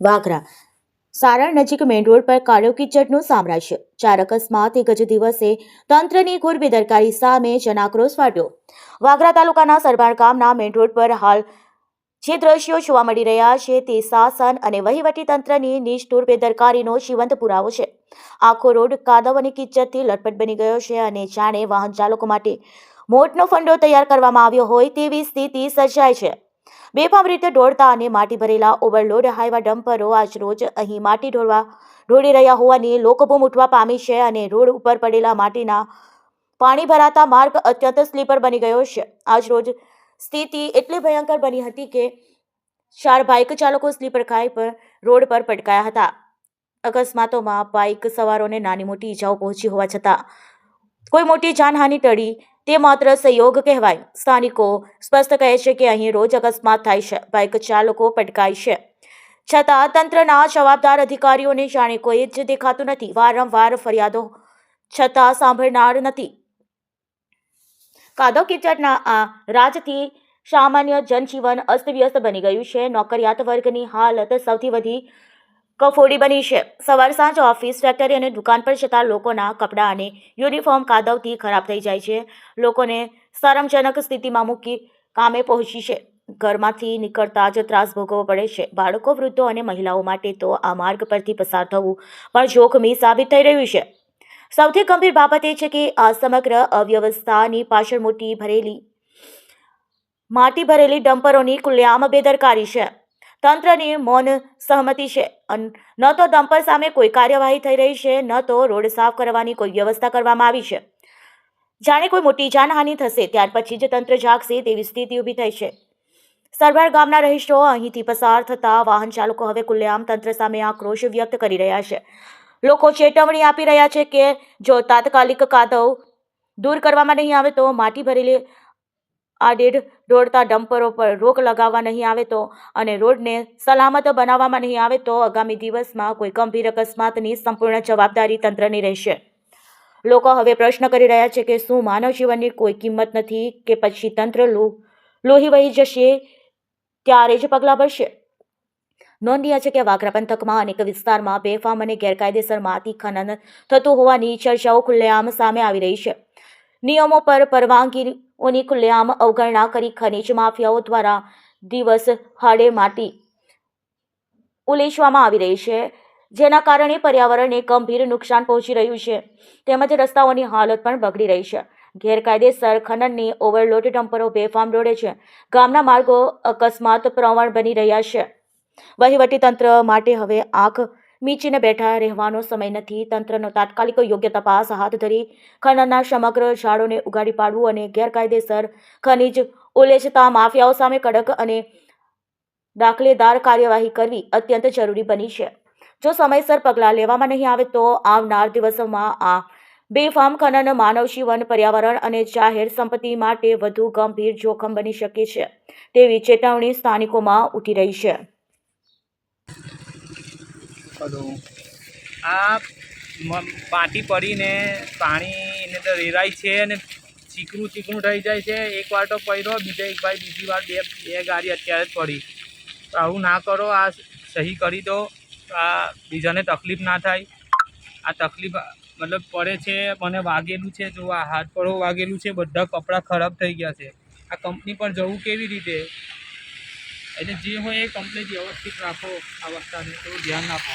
વાઘરા. સારણ નજીક main road પર કાળો કિચડનું સામ્રાજ્ય. ચાર અકસ્માત, એક જ દિવસે તંત્રની ઘોર બેદરકારી સામે જનાક્રોશ ફાટ્યો વાઘરા તાલુકાના સરભાણ ગામના મેઇન રોડ પર હાલ જે દ્રશ્યો જોવા મળી રહ્યા છે તે શાસન અને વહીવટી તંત્રની નિષ્ઠુર બેદરકારીનો જીવંત પુરાવો છે. આખો રોડ કાદવ અને કિચડથી લટપટ બની ગયો છે અને જાણે વાહન ચાલકો માટે મોટનો ફંડો તૈયાર કરવામાં આવ્યો હોય તેવી સ્થિતિ સર્જાય છે. બેફામ રીતે ઢોળતા અને માટી ભરેલા ઓવરલોડ, હાઈવા ડમ્પરો આજ રોજ અહીં માટી ઢોળવા ઢોળી રહ્યા હોવાની લોકબૂમ ઉઠવા પામી છે અને રોડ ઉપર પડેલા માટીના પાણી ભરાતા માર્ગ અત્યંત સ્લીપર બની ગયો છે. આજ રોજ સ્થિતિ એટલી ભયંકર બની હતી કે ચાર બાઇક ચાલકો સ્લીપર ખાઈ પર રોડ પર પટકાયા હતા. અકસ્માતોમાં બાઇક સવારોને નાની મોટી ઈજાઓ પહોંચી હોવા છતાં કોઈ મોટી જાનહાનિ ટળી, તે માત્ર સહયોગ કહેવાય. સ્થાનિકો સ્પષ્ટ કહે છે કે અહીં રોજ અકસ્માત થાય છે, બાઇક ચાલકો પટકાય છે. છતાં તંત્રના જવાબદાર અધિકારીઓને જાણે કોઈ જ દેખાતું નથી, વારંવાર ફરિયાદો છતાં સાંભળનાર નથી. કાદવ કિચડના આ રાજથી સામાન્ય જનજીવન અસ્તવ્યસ્ત બની ગયું છે. નોકરિયાત વર્ગની હાલત સૌથી વધી કફોડી બની છે. સવાર સાંજ ઓફિસ, ફેક્ટરી અને દુકાન પર જતા લોકોના કપડાં અને યુનિફોર્મ કાદવથી ખરાબ થઈ જાય છે. લોકોને શરમજનક સ્થિતિમાં મૂકી કામે પહોંચી છે. ઘરમાંથી નીકળતા જ ત્રાસ ભોગવવો પડે છે. બાળકો, વૃદ્ધો અને મહિલાઓ માટે તો આ માર્ગ પરથી પસાર થવું પણ જોખમી સાબિત થઈ રહ્યું છે. સૌથી ગંભીર બાબત એ છે કે આ સમગ્ર અવ્યવસ્થાની પાછળ મોટી ભરેલી, માટી ભરેલી ડમ્પરોની ખુલ્લેઆમ બેદરકારી છે. તંત્રની મૌન સહમતિ છે. ન તો ડમ્પર સામે કોઈ કાર્યવાહી થઈ રહી છે, ન તો રોડ સાફ કરવાની કોઈ વ્યવસ્થા કરવામાં આવી છે. જાણે કોઈ મોટી જાનહાનિ થશે, ત્યાર પછી જ તંત્ર જાગશે તેવી સ્થિતિ ઊભી થઈ છે. સરભાર ગામના રહીશો અહીંથી પસાર થતા વાહન ચાલકો હવે ખુલ્લેઆમ તંત્ર સામે આક્રોશ વ્યક્ત કરી રહ્યા છે. લોકો ચેતવણી આપી રહ્યા છે કે જો તાત્કાલિક કાદવ દૂર કરવામાં નહીં આવે તો માટી ભરેલી આડેડ દોડતા ડમ્પરો પર રોક લગાવવા નહીં આવે તો અને રોડને સલામત બનાવવામાં નહીં આવે તો આગામી દિવસમાં કોઈ ગંભીર અકસ્માતની સંપૂર્ણ જવાબદારી તંત્રની રહેશે. લોકો હવે પ્રશ્ન કરી રહ્યા છે કે શું માનવ જીવનની કોઈ કિંમત નથી કે પછી તંત્ર લોહ લોહી વહી જશે ત્યારે જ પગલાં ભરશે? નોંધ્યા છે કે વાગરા પંથકમાં અનેક વિસ્તારમાં બેફામ અને ગેરકાયદેસર માટી ખનન થતું હોવાની ચર્ચાઓ ખુલ્લેઆમ સામે આવી રહી છે. નિયમો પર પરવાનગીઓની ખુલ્લેઆમ અવગણના કરી ખનીજ માફિયાઓ દ્વારા દિવસ હાડે માટી ઉલેચવામાં આવી રહી છે. જેના કારણે પર્યાવરણને ગંભીર નુકસાન પહોંચી રહ્યું છે. તેમજ રસ્તાઓની હાલત પણ બગડી રહી છે. ગેરકાયદેસર ખનનની ઓવરલોડ ડમ્પરો બેફામ દોડે છે. ગામના માર્ગો અકસ્માત પ્રવણ બની રહ્યા છે. વહીવટી તંત્ર માટે હવે આંખ મીચીને બેઠા રહેવાનો સમય નથી. તંત્રનો તાત્કાલિક યોગ્ય તપાસ હાથ ધરી ખનનના સમગ્ર ઝાડોને ઉગાડી પાડવું અને ગેરકાયદેસર ખનિજ ઉલેચતા માફિયાઓ સામે કડક અને દાખલેદાર કાર્યવાહી કરવી અત્યંત જરૂરી બની છે. જો સમયસર પગલાં લેવામાં નહીં આવે તો આવનાર દિવસોમાં આ બેફામ ખનન માનવ જીવન પર્યાવરણ અને જાહેર સંપત્તિ માટે વધુ ગંભીર જોખમ બની શકે છે. તેવી ચેતવણી સ્થાનિકોમાં ઉઠી રહી છે. હલો આ માટી પડીને પાણી એને તો રેરાય છે અને ચીકણું ચીકણું થઈ જાય છે. એક વાર તો પડ્યો બીજા એક ભાઈ બીજી વાર બે બે ગાડી અત્યારે જ પડી. તો આવું ના કરો, આ સહી કરી દો. આ બીજાને તકલીફ ના થાય. આ તકલીફ, મતલબ પડે છે, મને વાગેલું છે, જો આ હાથ પડો વાગેલું છે, બધા કપડાં ખરાબ થઈ ગયા છે. આ કંપની પર જવું કેવી રીતે? એટલે જે હોય એ કમ્પ્લીટ વ્યવસ્થિત રાખો આ વસ્તાને થોડું ધ્યાન આપો